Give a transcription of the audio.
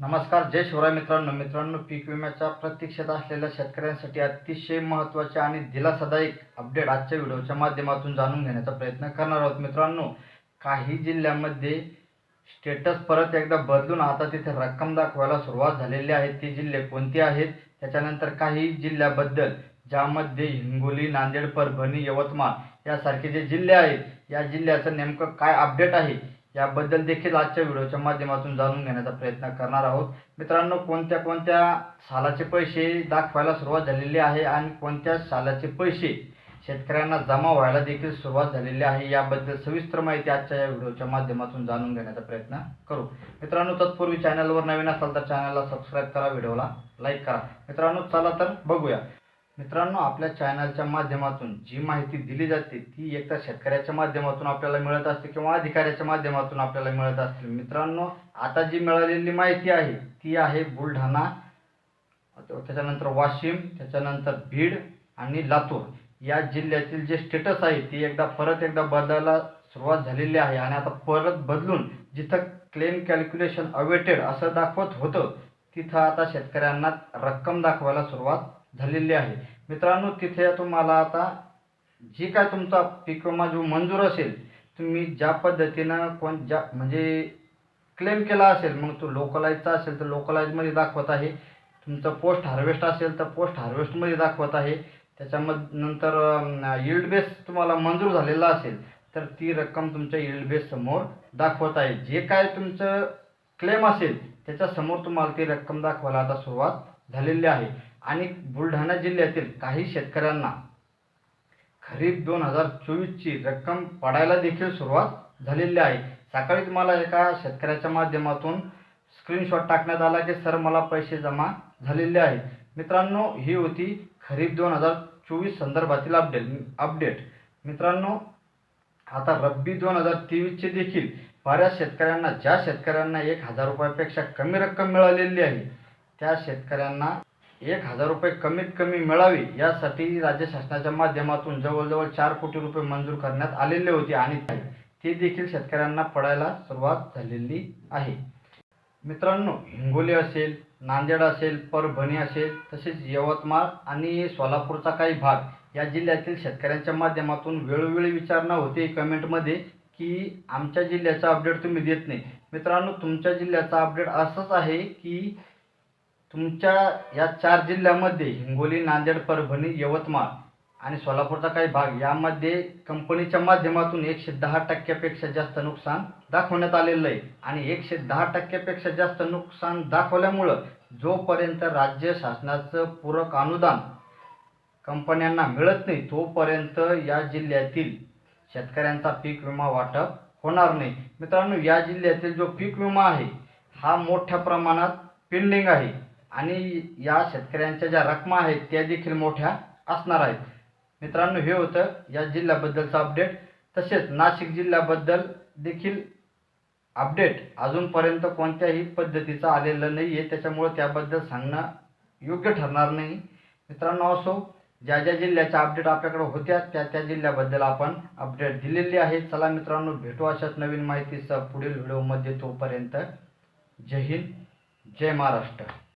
नमस्कार जय शिवराय मित्रांनो. मित्रांनो पीक विम्याच्या प्रतीक्षेत असलेल्या शेतकऱ्यांसाठी अतिशय महत्त्वाचे आणि दिलासादायक अपडेट आजच्या व्हिडिओच्या माध्यमातून जाणून घेण्याचा प्रयत्न करणार आहोत मित्रांनो. काही जिल्ह्यामध्ये स्टेटस परत एकदा बदलून आता तिथे रक्कम दाखवायला सुरुवात झालेली आहे. ती जिल्हे कोणते आहेत? त्याच्यानंतर काही जिल्ह्याबद्दल ज्यामध्ये हिंगोली नांदेड परभणी यवतमाळ यासारखे जे जिल्हे आहेत या जिल्ह्याचं नेमकं काय अपडेट आहे? याबद्दल देखील आजच्या व्हिडिओच्या माध्यमातून जाणून घेण्याचा प्रयत्न करणार आहोत. मित्रांनो कोणत्या कोणत्या सालाचे पैसे दाखवायला सुरुवात झालेली आहे आणि कोणत्या सालाचे पैसे शेतकऱ्यांना जमा व्हायला देखील सुरुवात झालेली आहे याबद्दल सविस्तर माहिती आजच्या या व्हिडिओच्या माध्यमातून जाणून घेण्याचा प्रयत्न करू. मित्रांनो तत्पूर्वी चॅनलवर नवीन असाल तर चॅनलला सबस्क्राईब करा व्हिडिओला लाईक करा. मित्रांनो चला तर बघूया. मित्रांनो आपल्या चॅनलच्या माध्यमातून जी माहिती दिली जाते ती एकतर शेतकऱ्याच्या माध्यमातून आपल्याला मिळत असते किंवा अधिकाऱ्याच्या माध्यमातून आपल्याला मिळत असते. मित्रांनो आता जी मिळालेली माहिती आहे ती आहे बुलढाणा त्याच्यानंतर वाशिम त्याच्यानंतर बीड आणि लातूर. या जिल्ह्यातील जे स्टेटस आहे ती एकदा परत एकदा बदलायला सुरुवात झालेली आहे आणि आता परत बदलून जिथं क्लेम कॅल्क्युलेशन अवेटेड असं दाखवत होतं तिथं आता शेतकऱ्यांना रक्कम दाखवायला सुरुवात झालेली आहे. मित्रांनो तिथे तुम्हाला आता जी काय तुमचा पीक विमा जो मंजूर असेल तुम्ही ज्या पद्धतीनं कोण ज्या म्हणजे क्लेम केला असेल मग तो लोकलाईजचा असेल तर लोकलाईजमध्ये दाखवत आहे. तुमचं पोस्ट हार्वेस्ट असेल तर पोस्ट हार्वेस्टमध्ये दाखवत आहे. त्याच्यामध नंतर यील्ड बेस तुम्हाला मंजूर झालेला असेल तर ती रक्कम तुमच्या यील्ड बेससमोर दाखवत आहे. जे काय तुमचं क्लेम असेल त्याच्यासमोर तुम्हाला ती रक्कम दाखवायला आता सुरुवात झालेली आहे. आणि बुलढाणा जिल्ह्यातील काही शेतकऱ्यांना खरीप दोन हजार चोवीसची रक्कम पडायला देखील सुरुवात झालेली आहे. सकाळीच मला एका शेतकऱ्याच्या माध्यमातून स्क्रीनशॉट टाकण्यात आला की सर मला पैसे जमा झालेले आहे. मित्रांनो ही होती खरीप दोन हजार चोवीस संदर्भातील अपडेट अपडेट मित्रांनो आता रब्बी दोन हजार तेवीसचे देखील बऱ्याच शेतकऱ्यांना ज्या शेतकऱ्यांना एक हजार रुपयापेक्षा कमी रक्कम मिळालेली आहे त्या शेतकऱ्यांना एक हजार रुपये कमीत कमी मिळावे यासाठी राज्य शासनाच्या माध्यमातून जवळजवळ चार कोटी रुपये मंजूर करण्यात आलेले होते आणि ते देखील शेतकऱ्यांना पडायला सुरुवात झालेली आहे. मित्रांनो हिंगोली असेल नांदेड असेल परभणी असेल तसेच यवतमाळ आणि सोलापूरचा काही भाग या जिल्ह्यातील शेतकऱ्यांच्या माध्यमातून वेळोवेळी विचारणा होते. कमेंटमध्ये की आमच्या जिल्ह्याचा अपडेट तुम्ही देत नाही. मित्रांनो तुमच्या जिल्ह्याचा अपडेट असंच आहे की तुमच्या या चार जिल्ह्यामध्ये हिंगोली नांदेड परभणी यवतमाळ आणि सोलापूरचा काही भाग यामध्ये कंपनीच्या माध्यमातून एकशे दहा टक्क्यापेक्षा जास्त नुकसान दाखवण्यात आलेलं आहे. आणि एकशे दहा टक्क्यापेक्षा जास्त नुकसान दाखवल्यामुळं जोपर्यंत राज्य शासनाचं पूरक अनुदान कंपन्यांना मिळत नाही तोपर्यंत या जिल्ह्यातील शेतकऱ्यांचा पीक विमा वाटप होणार नाही. मित्रांनो या जिल्ह्यातील जो पीक विमा आहे हा मोठ्या प्रमाणात पेंडिंग आहे. आणि या शेतकऱ्यांच्या ज्या रकमा आहेत त्या देखील मोठ्या असणार आहेत. मित्रांनो हे होतं या जिल्ह्याबद्दलचं अपडेट तसेच नाशिक जिल्ह्याबद्दल देखील अपडेट अजूनपर्यंत कोणत्याही पद्धतीचं आलेलं नाही आहे त्याच्यामुळं त्याबद्दल सांगणं योग्य ठरणार नाही. मित्रांनो असो ज्या ज्या जिल्ह्याच्या अपडेट आपल्याकडे होत्या त्या त्या जिल्ह्याबद्दल आपण अपडेट दिलेली आहे. चला मित्रांनो भेटू अशाच नवीन माहितीसह पुढील व्हिडिओमध्ये तोपर्यंत जय हिंद जय महाराष्ट्र.